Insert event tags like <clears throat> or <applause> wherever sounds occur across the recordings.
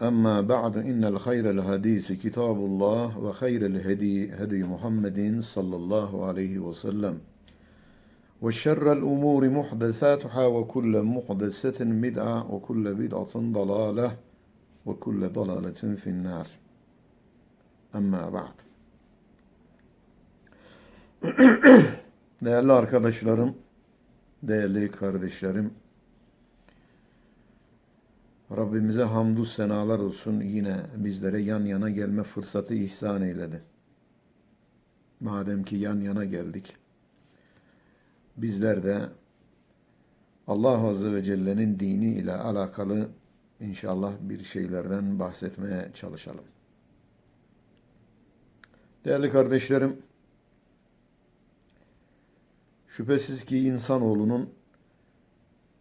أما بعد إن الخير الحديث كتاب الله وخير الهدي هدي محمد صلى الله عليه وسلم وشر الأمور محدثاتها وكل محدثة بدعة وكل بدعة ضلالة وكل ضلالة في النار أما بعد Değerli arkadaşlarım, değerli kardeşlerim, Rabbimize hamdü senalar olsun yine bizlere yan yana gelme fırsatı ihsan eyledi. Madem ki yan yana geldik, bizler de Allah Azze ve Celle'nin dini ile alakalı inşallah bir şeylerden bahsetmeye çalışalım. Değerli kardeşlerim, şüphesiz ki insanoğlunun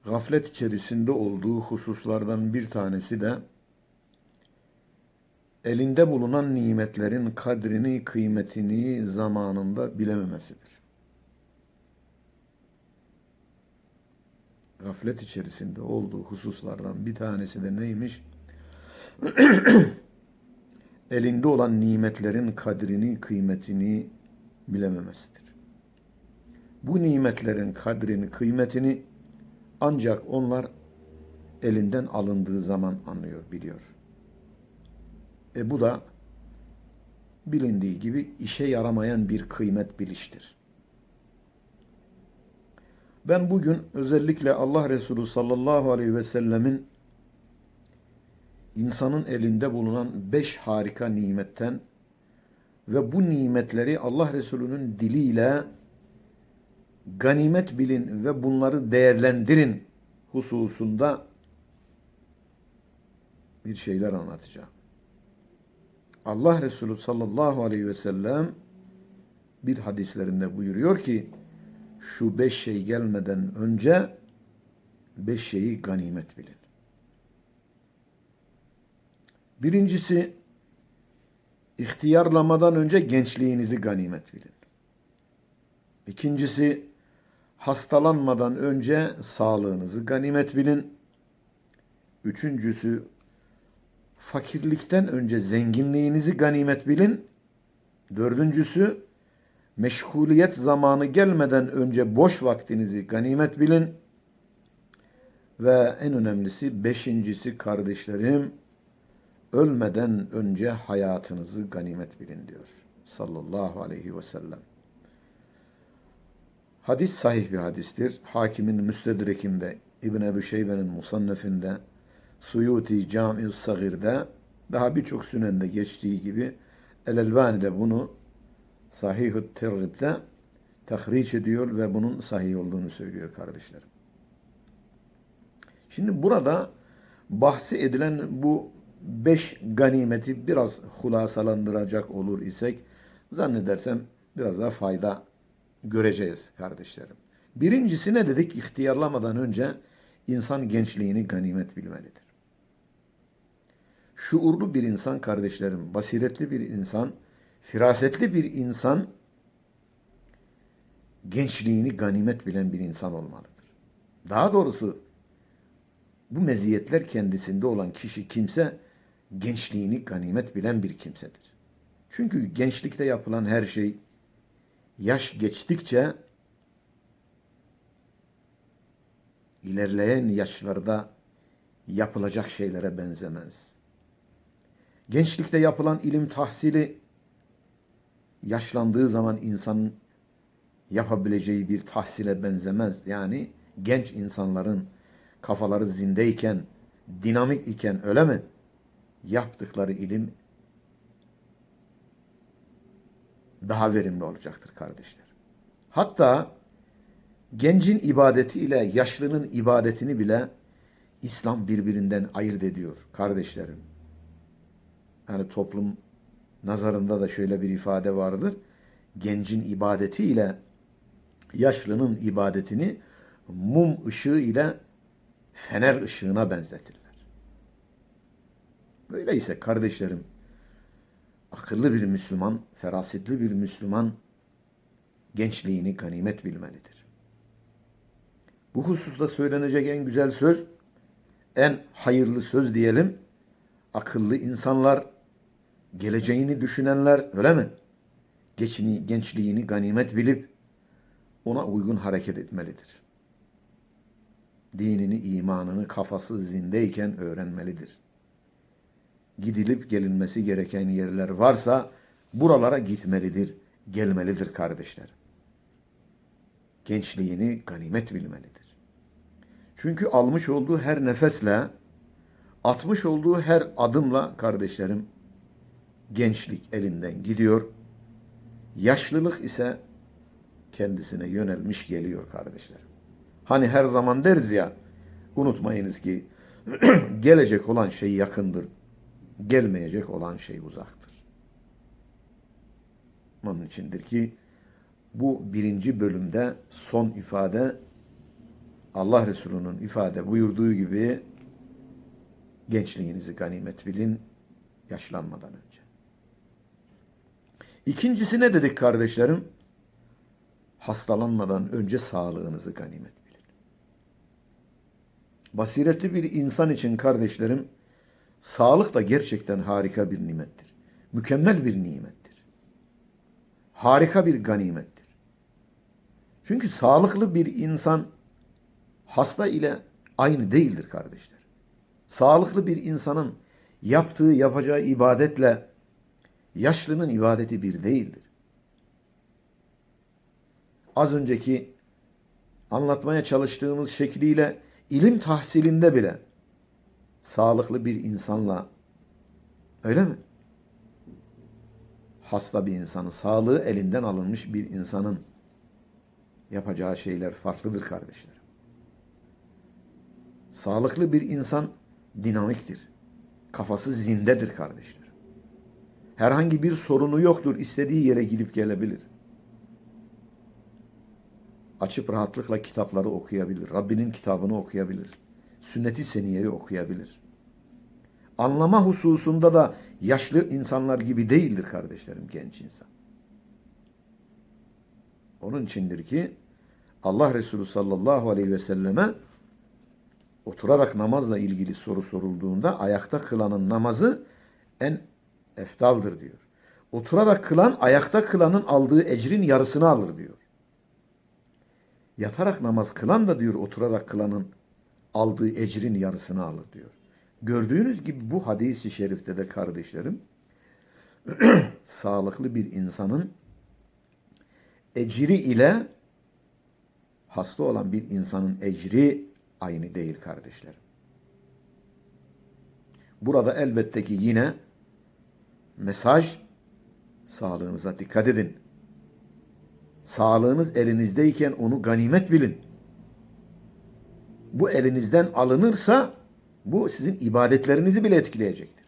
gaflet içerisinde olduğu hususlardan bir tanesi de elinde bulunan nimetlerin kadrini, kıymetini zamanında bilememesidir. Gaflet içerisinde olduğu hususlardan bir tanesi de neymiş? <clears throat> elinde olan nimetlerin kadrini, kıymetini bilememesidir. Bu nimetlerin kadrini, kıymetini ancak onlar elinden alındığı zaman anlıyor, biliyor. E bu da bilindiği gibi işe yaramayan bir kıymet biliştir. Ben bugün özellikle Allah Resulü sallallahu aleyhi ve sellemin insanın elinde bulunan beş harika nimetten ve bu nimetleri Allah Resulü'nün diliyle ganimet bilin ve bunları değerlendirin hususunda bir şeyler anlatacağım. Allah Resulü sallallahu aleyhi ve sellem bir hadislerinde buyuruyor ki şu beş şey gelmeden önce beş şeyi ganimet bilin. Birincisi ihtiyarlamadan önce gençliğinizi ganimet bilin. İkincisi hastalanmadan önce sağlığınızı ganimet bilin. Üçüncüsü fakirlikten önce zenginliğinizi ganimet bilin. Dördüncüsü meşguliyet zamanı gelmeden önce boş vaktinizi ganimet bilin. Ve en önemlisi beşincisi kardeşlerim ölmeden önce hayatınızı ganimet bilin diyor sallallahu aleyhi ve sellem. Hadis sahih bir hadistir. Hakimin Müstedrek'inde, İbn Ebu Şeybe'nin Musannef'inde, Suyuti Cami-i Sagir'de, daha birçok sünende geçtiği gibi El-Elbani'de bunu Sahih-ü Terrib'de tahriç ediyor ve bunun sahih olduğunu söylüyor kardeşlerim. Şimdi burada bahsi edilen bu beş ganimeti biraz hulasalandıracak olur isek zannedersem biraz daha fayda göreceğiz kardeşlerim. Birincisi ne dedik? İhtiyarlamadan önce insan gençliğini ganimet bilmelidir. Şuurlu bir insan kardeşlerim, basiretli bir insan, firasetli bir insan gençliğini ganimet bilen bir insan olmalıdır. Daha doğrusu bu meziyetler kendisinde olan kişi kimse gençliğini ganimet bilen bir kimsedir. Çünkü gençlikte yapılan her şey yaş geçtikçe ilerleyen yaşlarda yapılacak şeylere benzemez. Gençlikte yapılan ilim tahsili yaşlandığı zaman insanın yapabileceği bir tahsile benzemez. Yani genç insanların kafaları zindeyken, dinamik iken öyle mi? Yaptıkları ilim daha verimli olacaktır kardeşler. Hatta gencin ibadeti ile yaşlının ibadetini bile İslam birbirinden ayırt ediyor kardeşlerim. hani toplum nazarında da şöyle bir ifade vardır. Gencin ibadeti ile yaşlının ibadetini mum ışığı ile fener ışığına benzetirler. Böyleyse kardeşlerim, akıllı bir Müslüman, ferasetli bir Müslüman gençliğini ganimet bilmelidir. Bu hususta söylenecek en güzel söz, en hayırlı söz diyelim, akıllı insanlar, geleceğini düşünenler, öyle mi? Geçini, gençliğini ganimet bilip ona uygun hareket etmelidir. Dinini, imanını kafası zindeyken öğrenmelidir. Gidilip gelinmesi gereken yerler varsa buralara gitmelidir, gelmelidir kardeşler. Gençliğini ganimet bilmelidir. Çünkü almış olduğu her nefesle, atmış olduğu her adımla kardeşlerim gençlik elinden gidiyor. Yaşlılık ise kendisine yönelmiş geliyor kardeşler. Hani her zaman deriz ya, unutmayınız ki <clears throat> gelecek olan şey yakındır, gelmeyecek olan şey uzaktır. Onun içindir ki bu birinci bölümde son ifade Allah Resulü'nün ifade buyurduğu gibi gençliğinizi ganimet bilin yaşlanmadan önce. İkincisi ne dedik kardeşlerim? Hastalanmadan önce sağlığınızı ganimet bilin. Basiretli bir insan için kardeşlerim sağlık da gerçekten harika bir nimettir. Mükemmel bir nimettir. Harika bir ganimettir. Çünkü sağlıklı bir insan hasta ile aynı değildir kardeşler. Sağlıklı bir insanın yaptığı, yapacağı ibadetle yaşlının ibadeti bir değildir. Az önceki anlatmaya çalıştığımız şekliyle ilim tahsilinde bile sağlıklı bir insanla öyle mi? Hasta bir insanın, sağlığı elinden alınmış bir insanın yapacağı şeyler farklıdır kardeşler. Sağlıklı bir insan dinamiktir. Kafası zindedir kardeşler. Herhangi bir sorunu yoktur. istediği yere gidip gelebilir. Açıp rahatlıkla kitapları okuyabilir. Rabbinin kitabını okuyabilir. Sünnet-i seniyeyi okuyabilir. Anlama hususunda da yaşlı insanlar gibi değildir kardeşlerim genç insan. Onun içindir ki Allah Resulü sallallahu aleyhi ve selleme oturarak namazla ilgili soru sorulduğunda ayakta kılanın namazı en eftaldır diyor. Oturarak kılan ayakta kılanın aldığı ecrin yarısını alır diyor. Yatarak namaz kılan da diyor oturarak kılanın aldığı ecrin yarısını alır diyor. Gördüğünüz gibi bu hadisi şerifte de kardeşlerim <clears throat> sağlıklı bir insanın ecri ile hasta olan bir insanın ecri aynı değil kardeşlerim. Burada elbette ki yine mesaj sağlığınıza dikkat edin. Sağlığınız elinizdeyken onu ganimet bilin. Bu elinizden alınırsa bu sizin ibadetlerinizi bile etkileyecektir.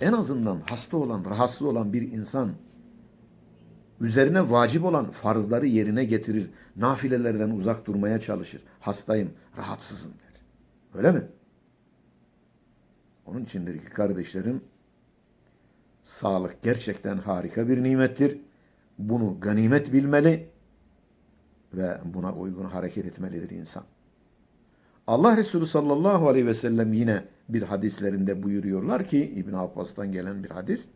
En azından hasta olan, rahatsız olan bir insan üzerine vacip olan farzları yerine getirir. Nafilelerden uzak durmaya çalışır. Hastayım, rahatsızım der. Öyle mi? Onun içindir ki kardeşlerim sağlık gerçekten harika bir nimettir. Bunu ganimet bilmeli ve buna uygun hareket etmelidir insan. Allah Resulü sallallahu aleyhi ve sellem yine bir hadislerinde buyuruyorlar ki İbn Abbas'tan gelen bir hadis.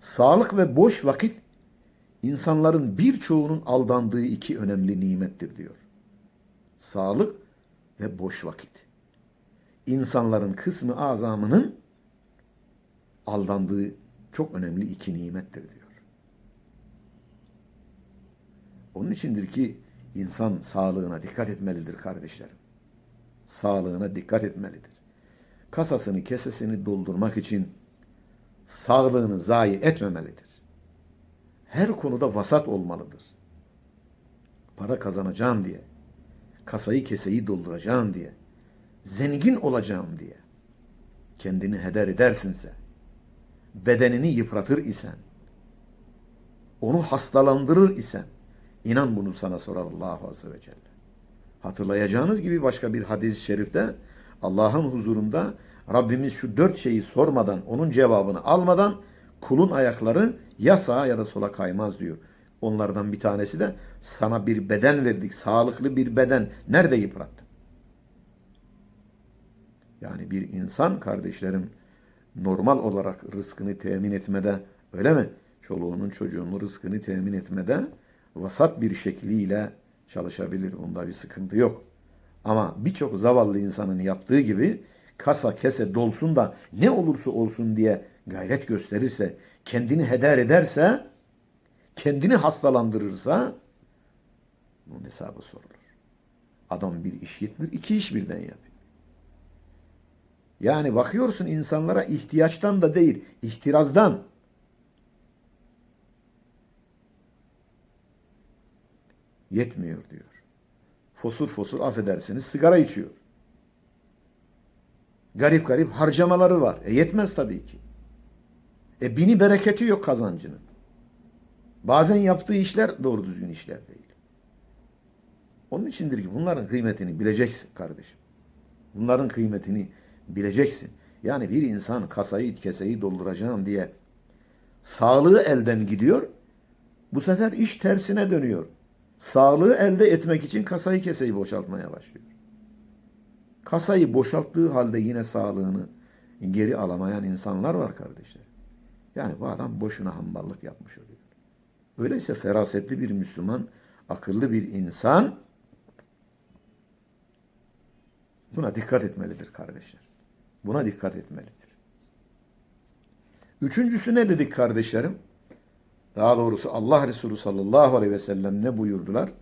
Sağlık ve boş vakit insanların birçoğunun aldandığı iki önemli nimettir diyor. Sağlık ve boş vakit. İnsanların kısmı azamının aldandığı çok önemli iki nimettir diyor. Onun içindir ki insan sağlığına dikkat etmelidir kardeşlerim. Sağlığına dikkat etmelidir. Kasasını, kesesini doldurmak için sağlığını zayi etmemelidir her konuda vasat olmalıdır. Para kazanacağım diye, kasayı keseyi dolduracağım diye, zengin olacağım diye, kendini heder edersinse, bedenini yıpratır isen, onu hastalandırır isen, inan bunu sana sorar Allah Azze ve Celle. Hatırlayacağınız gibi başka bir hadis-i şerifte Allah'ın huzurunda Rabbimiz şu dört şeyi sormadan, onun cevabını almadan kulun ayakları ya sağa ya da sola kaymaz diyor. Onlardan bir tanesi de sana bir beden verdik, sağlıklı bir beden. Nerede yıprattın? Yani bir insan kardeşlerim normal olarak rızkını temin etmede öyle mi? Çoluğunun çocuğunun rızkını temin etmede vasat bir şekliyle çalışabilir. Onda bir sıkıntı yok. Ama birçok zavallı insanın yaptığı gibi kasa kese dolsun da ne olursa olsun diye gayret gösterirse, kendini heder ederse, kendini hastalandırırsa bunun hesabı sorulur. Adam bir iş yetmiyor, iki iş birden yapıyor. Yani bakıyorsun insanlara ihtiyaçtan da değil, ihtirazdan. Yetmiyor diyor. Fosur fosur affedersiniz sigara içiyor. Garip garip harcamaları var. E yetmez tabii ki. E bini bereketi yok kazancının. Bazen yaptığı işler doğru düzgün işler değil. Onun içindir ki bunların kıymetini bileceksin kardeşim. Bunların kıymetini bileceksin. Yani bir insan kasayı keseyi dolduracağım diye sağlığı elden gidiyor. Bu sefer iş tersine dönüyor. Sağlığı elde etmek için kasayı keseyi boşaltmaya başlıyor. Kasayı boşalttığı halde yine sağlığını geri alamayan insanlar var kardeşler. Yani bu adam boşuna hamballık yapmış oluyor. Öyleyse ferasetli bir Müslüman, akıllı bir insan buna dikkat etmelidir kardeşler. Buna dikkat etmelidir. Üçüncüsü ne dedik kardeşlerim? Daha doğrusu Allah Resulü sallallahu aleyhi ve sellem ne buyurdular?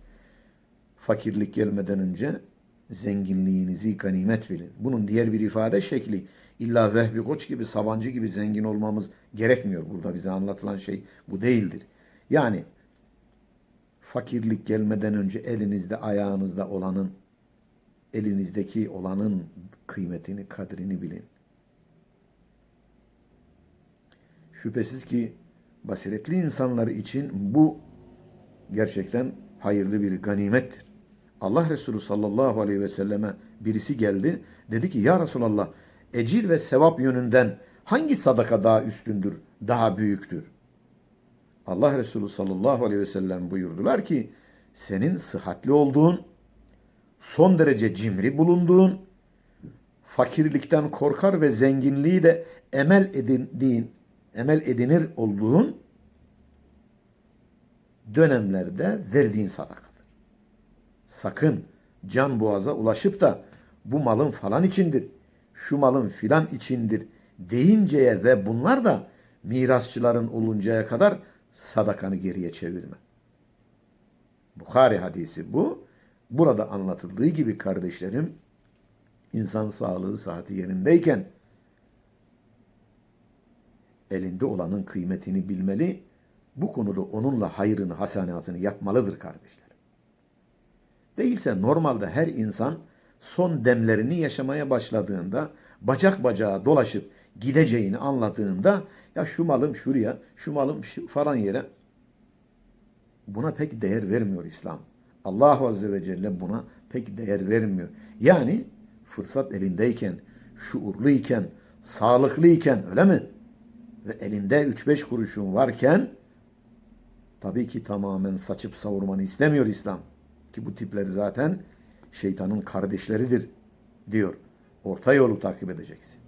Fakirlik gelmeden önce zenginliğinizi ganimet bilin. Bunun diğer bir ifade şekli illa Vehbi Koç gibi, Sabancı gibi zengin olmamız gerekmiyor. Burada bize anlatılan şey bu değildir. Yani fakirlik gelmeden önce elinizde, ayağınızda olanın, elinizdeki olanın kıymetini, kadrini bilin. Şüphesiz ki basiretli insanlar için bu gerçekten hayırlı bir ganimettir. Allah Resulü sallallahu aleyhi ve selleme birisi geldi. Dedi ki ya Resulallah ecir ve sevap yönünden hangi sadaka daha üstündür, daha büyüktür? Allah Resulü sallallahu aleyhi ve sellem buyurdular ki senin sıhhatli olduğun, son derece cimri bulunduğun, fakirlikten korkar ve zenginliği de emel edindiğin, emel edinir olduğun dönemlerde verdiğin sadakadır. Sakın can boğaza ulaşıp da bu malın falan içindir, şu malın filan içindir deyinceye ve bunlar da mirasçıların oluncaya kadar sadakanı geriye çevirme. Bukhari hadisi bu. Burada anlatıldığı gibi kardeşlerim insan sağlığı saati yerindeyken elinde olanın kıymetini bilmeli. Bu konuda onunla hayrını, hasenatını yapmalıdır kardeşler. Değilse normalde her insan son demlerini yaşamaya başladığında bacak bacağa dolaşıp gideceğini anladığında ya şu malım şuraya, şu malım şu falan yere buna pek değer vermiyor İslam. Allah Azze ve Celle buna pek değer vermiyor. Yani fırsat elindeyken, şuurluyken, sağlıklıyken öyle mi? Ve elinde 3-5 kuruşun varken tabii ki tamamen saçıp savurmanı istemiyor İslam. Ki bu tipleri zaten şeytanın kardeşleridir diyor. Orta yolu takip edeceksin.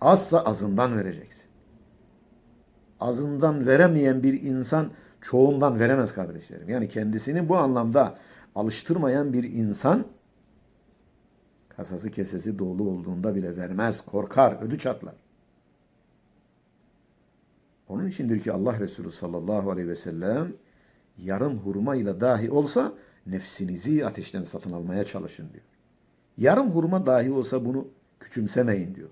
Azsa azından vereceksin. Azından veremeyen bir insan çoğundan veremez kardeşlerim. Yani kendisini bu anlamda alıştırmayan bir insan kasası kesesi dolu olduğunda bile vermez, korkar, ödü çatlar. Onun içindir ki Allah Resulü sallallahu aleyhi ve sellem yarım hurma ile dahi olsa nefsinizi ateşten satın almaya çalışın diyor. Yarım hurma dahi olsa bunu küçümsemeyin diyor.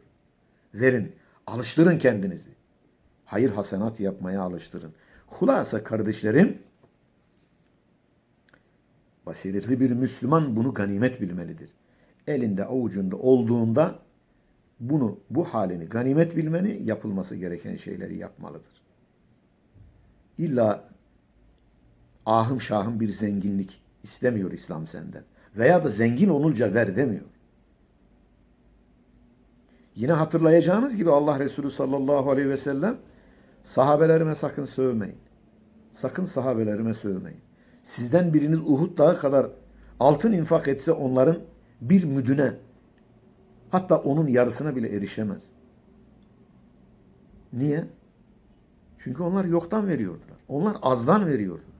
Verin, alıştırın kendinizi. Hayır hasenat yapmaya alıştırın. Hulasa kardeşlerim, basiretli bir Müslüman bunu ganimet bilmelidir. Elinde avucunda olduğunda bunu, bu halini ganimet bilmeni yapılması gereken şeyleri yapmalıdır. İlla ahım şahım bir zenginlik istemiyor İslam senden. Veya da zengin olunca ver demiyor. Yine hatırlayacağınız gibi Allah Resulü sallallahu aleyhi ve sellem sahabelerime sakın sövmeyin. Sakın sahabelerime sövmeyin. Sizden biriniz Uhud dağı kadar altın infak etse onların bir müdüne hatta onun yarısına bile erişemez. Niye? Çünkü onlar yoktan veriyordular. Onlar azdan veriyordular.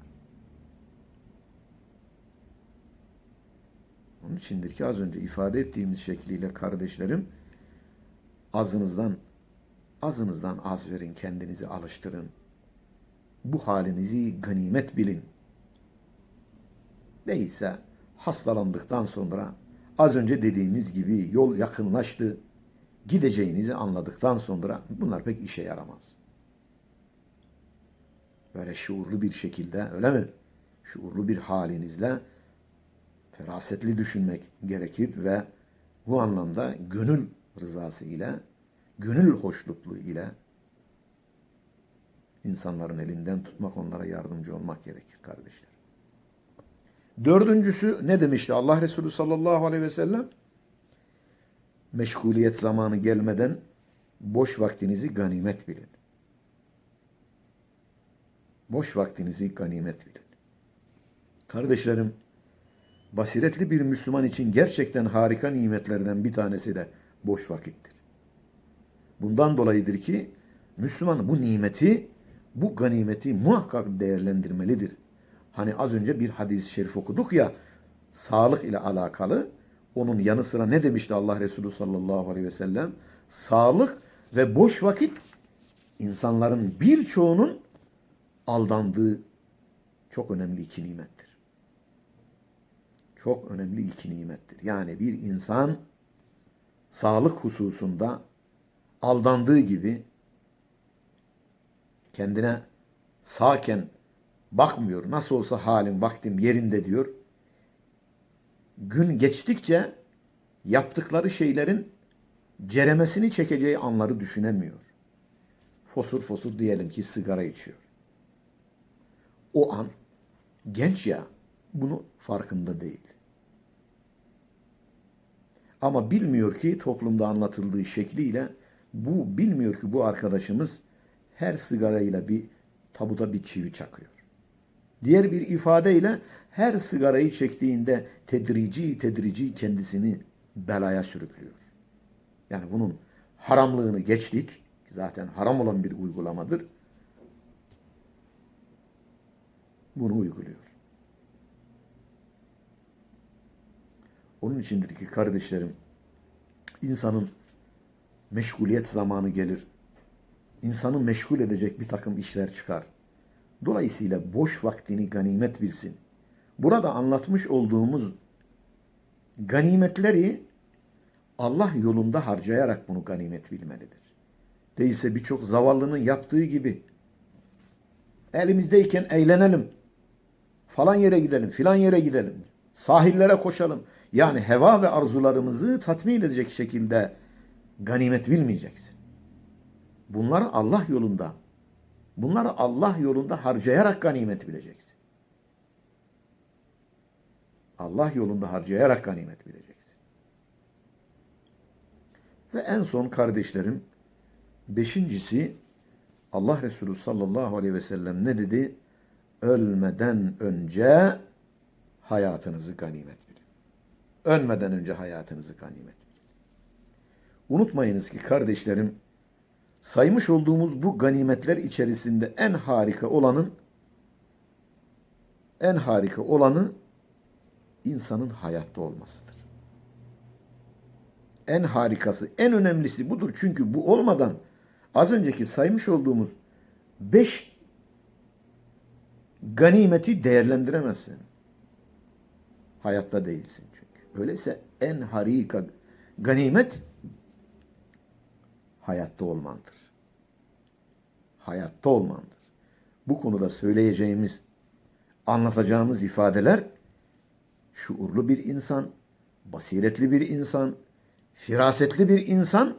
Onun içindir ki az önce ifade ettiğimiz şekliyle kardeşlerim azınızdan azınızdan az verin, kendinizi alıştırın. Bu halinizi ganimet bilin. Değilse hastalandıktan sonra az önce dediğimiz gibi yol yakınlaştı. Gideceğinizi anladıktan sonra bunlar pek işe yaramaz. Böyle şuurlu bir şekilde öyle mi? Şuurlu bir halinizle ferasetli düşünmek gerekir ve bu anlamda gönül rızası ile, gönül hoşlukluğu ile insanların elinden tutmak, onlara yardımcı olmak gerekir kardeşler. Dördüncüsü ne demişti Allah Resulü sallallahu aleyhi ve sellem? Meşguliyet zamanı gelmeden boş vaktinizi ganimet bilin. Boş vaktinizi ganimet bilin. Kardeşlerim, basiretli bir Müslüman için gerçekten harika nimetlerden bir tanesi de boş vakittir. Bundan dolayıdır ki Müslüman bu nimeti, bu ganimeti muhakkak değerlendirmelidir. Hani az önce bir hadis-i şerif okuduk ya, sağlık ile alakalı. Onun yanı sıra ne demişti Allah Resulü sallallahu aleyhi ve sellem? Sağlık ve boş vakit insanların birçoğunun aldandığı çok önemli iki nimettir. Çok önemli iki nimettir. Yani bir insan sağlık hususunda aldandığı gibi kendine sağken bakmıyor. Nasıl olsa halim, vaktim yerinde diyor. Gün geçtikçe yaptıkları şeylerin ceremesini çekeceği anları düşünemiyor. Fosur fosur diyelim ki sigara içiyor. O an genç ya bunu farkında değil. Ama bilmiyor ki toplumda anlatıldığı şekliyle bu bilmiyor ki bu arkadaşımız her sigarayla bir tabuta bir çivi çakıyor. Diğer bir ifadeyle her sigarayı çektiğinde tedrici tedrici kendisini belaya sürüklüyor. Yani bunun haramlığını geçtik. Zaten haram olan bir uygulamadır. Bunu uyguluyor. Onun içindir ki kardeşlerim insanın meşguliyet zamanı gelir. İnsanı meşgul edecek bir takım işler çıkar. Dolayısıyla boş vaktini ganimet bilsin. Burada anlatmış olduğumuz ganimetleri Allah yolunda harcayarak bunu ganimet bilmelidir. Değilse birçok zavallının yaptığı gibi elimizdeyken eğlenelim. Falan yere gidelim, filan yere gidelim. Sahillere koşalım. Yani heva ve arzularımızı tatmin edecek şekilde ganimet bilmeyeceksin. Bunları Allah yolunda, bunları Allah yolunda harcayarak ganimet bileceksin. Allah yolunda harcayarak ganimet bileceksin. Ve en son kardeşlerim, beşincisi Allah Resulü sallallahu aleyhi ve sellem ne dedi? Ölmeden önce hayatınızı ganimet bilin. Ölmeden önce hayatınızı ganimet bilin. Unutmayınız ki kardeşlerim, saymış olduğumuz bu ganimetler içerisinde en harika olanın en harika olanı insanın hayatta olmasıdır. En harikası, en önemlisi budur. Çünkü bu olmadan az önceki saymış olduğumuz beş ganimeti değerlendiremezsin. Hayatta değilsin çünkü. Öyleyse en harika ganimet hayatta olmandır. Hayatta olmandır. Bu konuda söyleyeceğimiz, anlatacağımız ifadeler şuurlu bir insan, basiretli bir insan, firasetli bir insan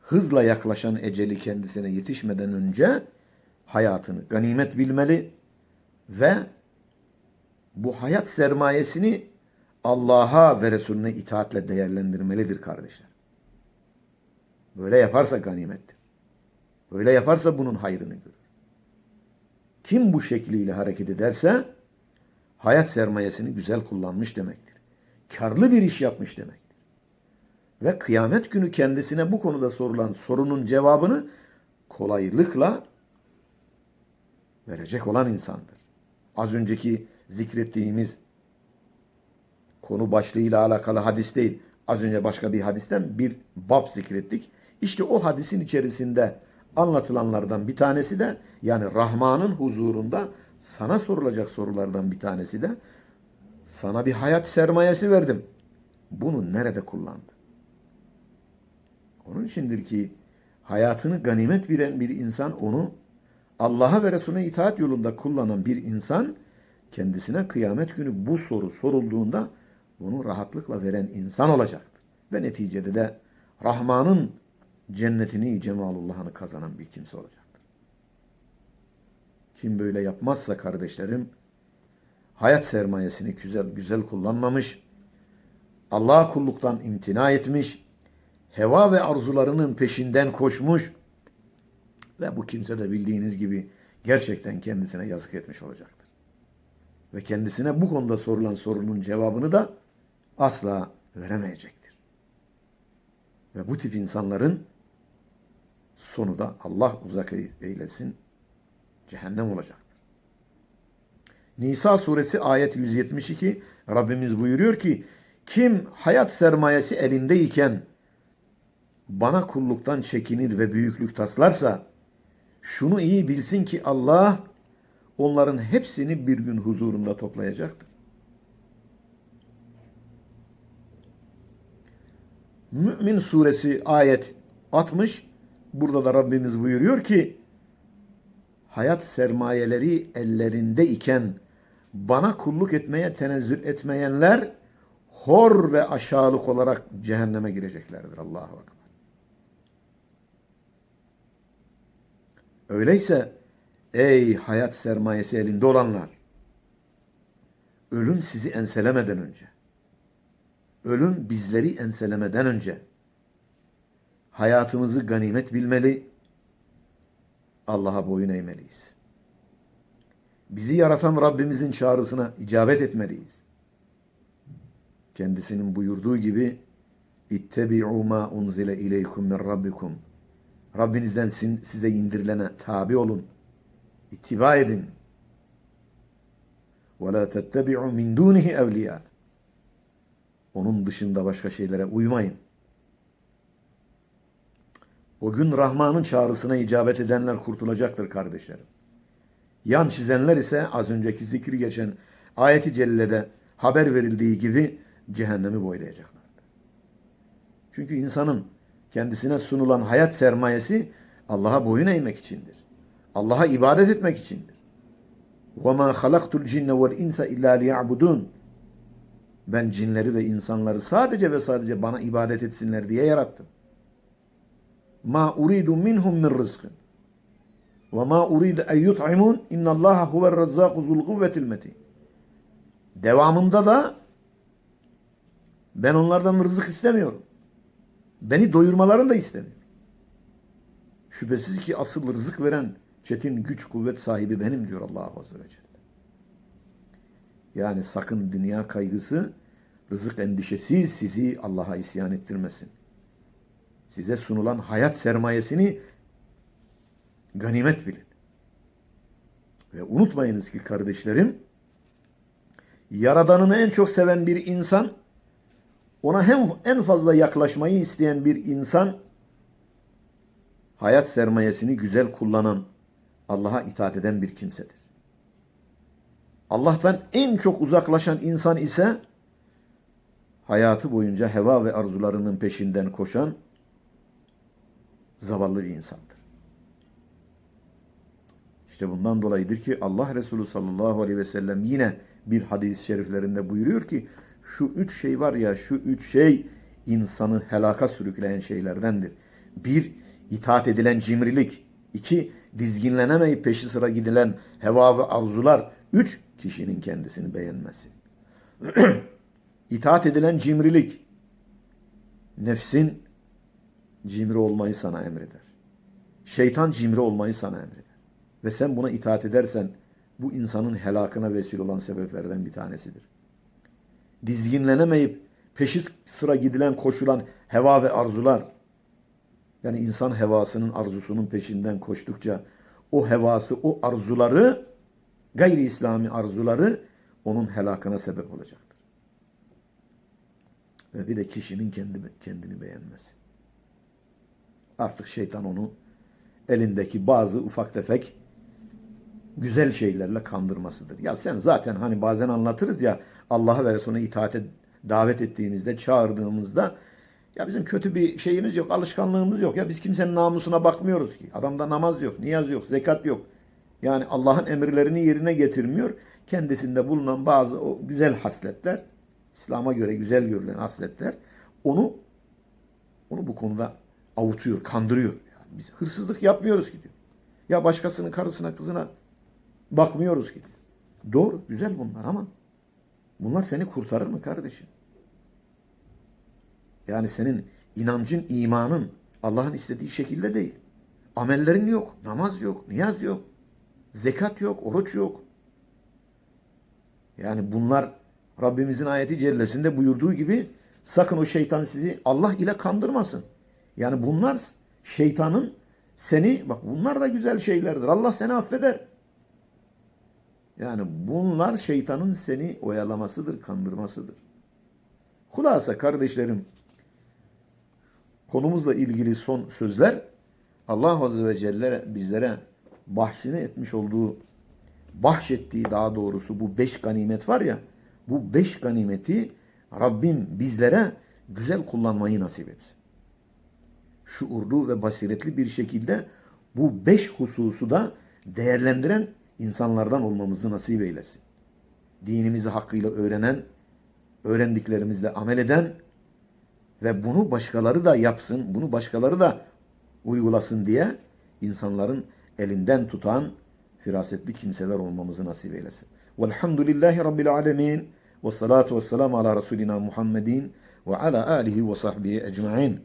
hızla yaklaşan eceli kendisine yetişmeden önce hayatını ganimet bilmeli ve bu hayat sermayesini Allah'a ve Resulüne itaatle değerlendirmelidir kardeşler. Böyle yaparsa ganimettir. Böyle yaparsa bunun hayrını görür. Kim bu şekliyle hareket ederse hayat sermayesini güzel kullanmış demektir. Karlı bir iş yapmış demektir. Ve kıyamet günü kendisine bu konuda sorulan sorunun cevabını kolaylıkla verecek olan insandır. Az önceki zikrettiğimiz konu başlığıyla alakalı hadis değil. Az önce başka bir hadisten bir bab zikrettik. İşte o hadisin içerisinde anlatılanlardan bir tanesi de yani Rahman'ın huzurunda sana sorulacak sorulardan bir tanesi de sana bir hayat sermayesi verdim. Bunu nerede kullandın? Onun içindir ki hayatını ganimet bilen bir insan onu Allah'a ve Resulüne itaat yolunda kullanan bir insan kendisine kıyamet günü bu soru sorulduğunda bunu rahatlıkla veren insan olacaktır. Ve neticede de Rahman'ın cennetini, cemalullah'ını kazanan bir kimse olacaktır. Kim böyle yapmazsa kardeşlerim, hayat sermayesini güzel güzel kullanmamış, Allah'a kulluktan imtina etmiş, heva ve arzularının peşinden koşmuş ve bu kimse de bildiğiniz gibi gerçekten kendisine yazık etmiş olacaktır. Ve kendisine bu konuda sorulan sorunun cevabını da asla veremeyecektir. Ve bu tip insanların sonu da Allah uzak eylesin cehennem olacaktır. Nisa suresi ayet 172 Rabbimiz buyuruyor ki kim hayat sermayesi elindeyken bana kulluktan çekinir ve büyüklük taslarsa şunu iyi bilsin ki Allah onların hepsini bir gün huzurunda toplayacaktır. Mümin suresi ayet 60 burada da Rabbimiz buyuruyor ki hayat sermayeleri ellerinde iken bana kulluk etmeye tenezzül etmeyenler hor ve aşağılık olarak cehenneme gireceklerdir. Allahu Ekber. Öyleyse ey hayat sermayesi elinde olanlar ölüm sizi enselemeden önce ölüm bizleri enselemeden önce hayatımızı ganimet bilmeli, Allah'a boyun eğmeliyiz. Bizi yaratan Rabbimizin çağrısına icabet etmeliyiz. Kendisinin buyurduğu gibi İttebi'u ma unzile ileykum min rabbikum. Rabbinizden size indirilene tabi olun. İttiba edin. Ve la tettebi'u min dunihi evliya. Onun dışında başka şeylere uymayın. O gün Rahman'ın çağrısına icabet edenler kurtulacaktır kardeşlerim. Yan çizenler ise az önceki zikri geçen ayeti cellede haber verildiği gibi cehennemi boylayacaklardır. Çünkü insanın kendisine sunulan hayat sermayesi Allah'a boyun eğmek içindir. Allah'a ibadet etmek içindir. وَمَا خَلَقْتُ الْجِنَّ وَالْاِنْسَ اِلَّا لِيَعْبُدُونَ Ben cinleri ve insanları sadece ve sadece bana ibadet etsinler diye yarattım. Ma uridu minhum min rızkın. Ve ma uridu en yut'imun innallaha huver razzaku zul kuvvetil metin. Devamında da ben onlardan rızık istemiyorum. Beni doyurmalarını da istemiyorum. Şüphesiz ki asıl rızık veren çetin güç kuvvet sahibi benim diyor Allah Azze ve Celle. Yani sakın dünya kaygısı, rızık endişesi sizi Allah'a isyan ettirmesin. Size sunulan hayat sermayesini ganimet bilin. Ve unutmayınız ki kardeşlerim, Yaradanını en çok seven bir insan, ona hem en fazla yaklaşmayı isteyen bir insan, hayat sermayesini güzel kullanan, Allah'a itaat eden bir kimsedir. Allah'tan en çok uzaklaşan insan ise hayatı boyunca heva ve arzularının peşinden koşan zavallı bir insandır. İşte bundan dolayıdır ki Allah Resulü sallallahu aleyhi ve sellem yine bir hadis-i şeriflerinde buyuruyor ki şu üç şey var ya şu üç şey insanı helaka sürükleyen şeylerdendir. Bir, itaat edilen cimrilik. İki, dizginlenemeyip peşi sıra gidilen heva ve arzular. Üç, kişinin kendisini beğenmesi. <clears throat> itaat edilen cimrilik. Nefsin cimri olmayı sana emreder. Şeytan cimri olmayı sana emreder. Ve sen buna itaat edersen bu insanın helakına vesile olan sebeplerden bir tanesidir. Dizginlenemeyip peşi sıra gidilen koşulan heva ve arzular yani insan hevasının arzusunun peşinden koştukça o hevası, o arzuları gayri İslami arzuları onun helakına sebep olacaktır. Ve bir de kişinin kendi, kendini beğenmesi. Artık şeytan onu elindeki bazı ufak tefek güzel şeylerle kandırmasıdır. Ya sen zaten hani bazen anlatırız ya Allah'a ve Resulüne itaate davet ettiğimizde, çağırdığımızda ya bizim kötü bir şeyimiz yok, alışkanlığımız yok. Ya biz kimsenin namusuna bakmıyoruz ki. Adamda namaz yok, niyaz yok, zekat yok. Yani Allah'ın emirlerini yerine getirmiyor. Kendisinde bulunan bazı o güzel hasletler, İslam'a göre güzel görülen hasletler onu onu bu konuda avutuyor, kandırıyor. Yani biz hırsızlık yapmıyoruz ki diyor. Ya başkasının karısına, kızına bakmıyoruz ki. Doğru, güzel bunlar ama bunlar seni kurtarır mı kardeşim? Yani senin inancın, imanın Allah'ın istediği şekilde değil. Amellerin yok, namaz yok, niyaz yok, zekat yok, oruç yok. Yani bunlar Rabbimizin ayeti cellesinde buyurduğu gibi sakın o şeytan sizi Allah ile kandırmasın. Yani bunlar şeytanın seni bak bunlar da güzel şeylerdir. Allah seni affeder. Yani bunlar şeytanın seni oyalamasıdır, kandırmasıdır. Hulasa kardeşlerim konumuzla ilgili son sözler Allah Azze ve Celle bizlere bahsini etmiş olduğu bahşettiği daha doğrusu bu beş ganimet var ya bu beş ganimeti Rabbim bizlere güzel kullanmayı nasip etsin. Şuurlu ve basiretli bir şekilde bu beş hususu da değerlendiren insanlardan olmamızı nasip eylesin. Dinimizi hakkıyla öğrenen, öğrendiklerimizle amel eden ve bunu başkaları da yapsın, bunu başkaları da uygulasın diye insanların elinden tutan firasetli kimseler olmamızı nasip eylesin. Velhamdülillahi Rabbil alemin ve salatu ve selamu ala Resulina Muhammedin ve ala alihi ve sahbihi ecma'in.